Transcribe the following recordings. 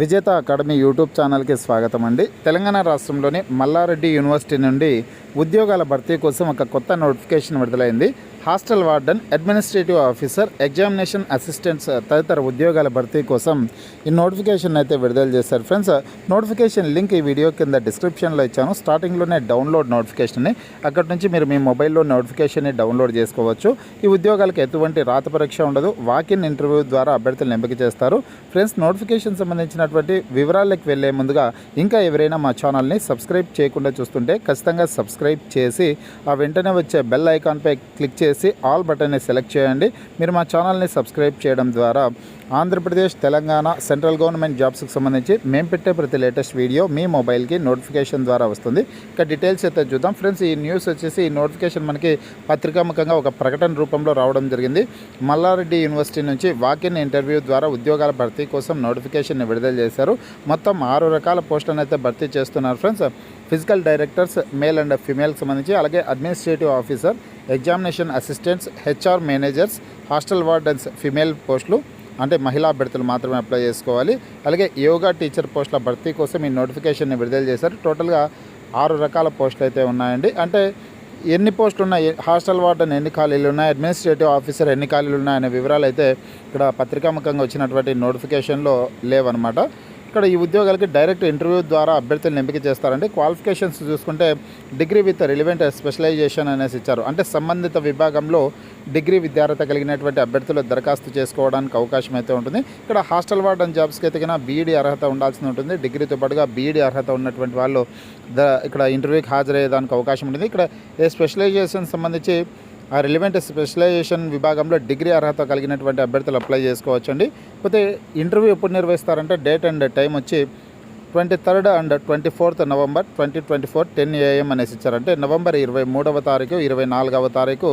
విజేత academy YouTube ఛానల్కి స్వాగతం అండి. తెలంగాణ రాష్ట్రంలోని మల్లారెడ్డి యూనివర్సిటీ నుండి ఉద్యోగాల భర్తీ కోసం ఒక కొత్త నోటిఫికేషన్ విడుదలైంది. Hostel warden administrative officer examination assistants తదితర ఉద్యోగాల భర్తీ కోసం ఈ నోటిఫికేషన్ అయితే విడుదల చేశారు. ఫ్రెండ్స్ నోటిఫికేషన్ లింక్ ఈ వీడియో కింద డిస్క్రిప్షన్లో ఇచ్చాను. స్టార్టింగ్లోనే డౌన్లోడ్ నోటిఫికేషన్ని అక్కడ నుంచి మీరు మీ మొబైల్లో నోటిఫికేషన్ని డౌన్లోడ్ చేసుకోవచ్చు. ఈ ఉద్యోగాలకు ఎటువంటి రాత పరీక్ష ఉండదు. వాకిన్ ఇంటర్వ్యూ ద్వారా అభ్యర్థులను ఎంపిక చేస్తారు. ఫ్రెండ్స్ నోటిఫికేషన్ సంబంధించినటువంటి వివరాలకు వెళ్ళే ముందుగా ఇంకా ఎవరైనా మా ఛానల్ని సబ్స్క్రైబ్ చేయకుండా చూస్తుంటే ఖచ్చితంగా సబ్స్క్రైబ్ చేసి ఆ వెంటనే వచ్చే బెల్ ఐకాన్పై క్లిక్ చేసి ఆల్ బటన్ని సెలెక్ట్ చేయండి. మీరు మా ఛానల్ని సబ్స్క్రైబ్ చేయడం ద్వారా ఆంధ్రప్రదేశ్ తెలంగాణ సెంట్రల్ గవర్నమెంట్ జాబ్స్కి సంబంధించి మేము పెట్టే ప్రతి లేటెస్ట్ వీడియో మీ మొబైల్కి నోటిఫికేషన్ ద్వారా వస్తుంది. ఇక డీటెయిల్స్ అయితే చూద్దాం. ఫ్రెండ్స్ ఈ న్యూస్ వచ్చేసి ఈ నోటిఫికేషన్ మనకి పత్రికాముఖంగా ఒక ప్రకటన రూపంలో రావడం జరిగింది. మల్లారెడ్డి యూనివర్సిటీ నుంచి వాకిన్ ఇంటర్వ్యూ ద్వారా ఉద్యోగాల భర్తీ కోసం నోటిఫికేషన్ విడుదల చేశారు. మొత్తం ఆరు రకాల పోస్టులను అయితే భర్తీ చేస్తున్నారు friends. Physical directors male and ఫిమేల్కి సంబంధించి అలాగే administrative officer examination assistants HR managers hostel wardens female పోస్టులు అంటే మహిళా అభ్యర్థులు మాత్రమే అప్లై చేసుకోవాలి. అలాగే యోగా టీచర్ పోస్టుల భర్తీ కోసం ఈ నోటిఫికేషన్ని విడుదల చేశారు. టోటల్గా ఆరు రకాల పోస్టులు అయితే ఉన్నాయండి. అంటే ఎన్ని పోస్టులు ఉన్నాయి? హాస్టల్ వార్డెన్ ఎన్ని ఖాళీలు ఉన్నాయి? అడ్మినిస్ట్రేటివ్ ఆఫీసర్ ఎన్ని ఖాళీలు ఉన్నాయి? అనే వివరాలు అయితే ఇక్కడ పత్రికాముఖంగా వచ్చినటువంటి నోటిఫికేషన్లో లేవన్నమాట. ఇక్కడ ఈ ఉద్యోగాలకి డైరెక్ట్ ఇంటర్వ్యూ ద్వారా అభ్యర్థులను ఎంపిక చేస్తారండి. క్వాలిఫికేషన్స్ చూసుకుంటే డిగ్రీ విత్ రిలివెంట్ స్పెషలైజేషన్ అనేసి ఇచ్చారు. అంటే సంబంధిత విభాగంలో డిగ్రీ విద్యార్హత కలిగినటువంటి అభ్యర్థులు దరఖాస్తు చేసుకోవడానికి అవకాశం అయితే ఉంటుంది. ఇక్కడ హాస్టల్ వార్డన్ జాబ్స్కి అయితే కన్నా బీఈడీ అర్హత ఉండాల్సి ఉంటుంది. డిగ్రీతో పాటుగా బీఈడీ అర్హత ఉన్నటువంటి వాళ్ళు ద ఇక్కడ ఇంటర్వ్యూకి హాజరయ్యేదానికి అవకాశం ఉంటుంది. ఇక్కడ ఏ స్పెషలైజేషన్ సంబంధించి ఆ రిలివెంట్ స్పెషలైజేషన్ విభాగంలో డిగ్రీ అర్హత కలిగినటువంటి అభ్యర్థులు అప్లై చేసుకోవచ్చండి. పోతే ఇంటర్వ్యూ ఎప్పుడు నిర్వహిస్తారంటే డేట్ అండ్ టైం వచ్చి twenty third and twenty fourth November twenty twenty four ten AM అనేసి ఇచ్చారంటే నవంబర్ ఇరవై మూడవ తారీఖు ఇరవై నాలుగవ తారీఖు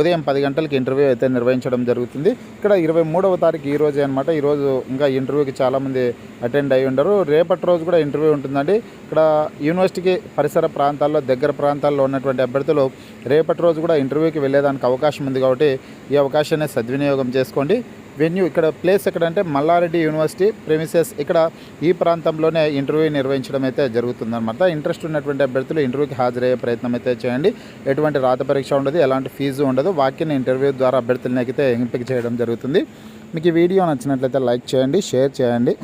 ఉదయం పది గంటలకి ఇంటర్వ్యూ అయితే నిర్వహించడం జరుగుతుంది. ఇక్కడ ఇరవై మూడవ తారీఖు ఈ రోజే అనమాట ఈరోజు ఇంకా ఇంటర్వ్యూకి చాలామంది అటెండ్ అయి ఉండరు. రేపటి రోజు కూడా ఇంటర్వ్యూ ఉంటుందండి. ఇక్కడ యూనివర్సిటీకి పరిసర ప్రాంతాల్లో దగ్గర ప్రాంతాల్లో ఉన్నటువంటి అభ్యర్థులు రేపటి రోజు కూడా ఇంటర్వ్యూకి వెళ్ళేదానికి అవకాశం ఉంది కాబట్టి ఈ అవకాశాన్ని సద్వినియోగం చేసుకోండి. వెన్యూ ఇక్కడ ప్లేస్ ఎక్కడంటే మల్లారెడ్డి యూనివర్సిటీ ప్రెమిసెస్ ఇక్కడ ఈ ప్రాంతంలోనే ఇంటర్వ్యూ నిర్వహించడం అయితే జరుగుతుందన్నమాట. ఇంట్రెస్ట్ ఉన్నటువంటి అభ్యర్థులు ఇంటర్వ్యూకి హాజరయ్యే ప్రయత్నం అయితే చేయండి. ఎటువంటి రాత పరీక్ష ఉండదు ఎలాంటి ఫీజు ఉండదు. వాక్యం ఇంటర్వ్యూ ద్వారా అభ్యర్థులను అయితే ఎంపిక చేయడం జరుగుతుంది. మీకు ఈ వీడియో నచ్చినట్లయితే లైక్ చేయండి షేర్ చేయండి.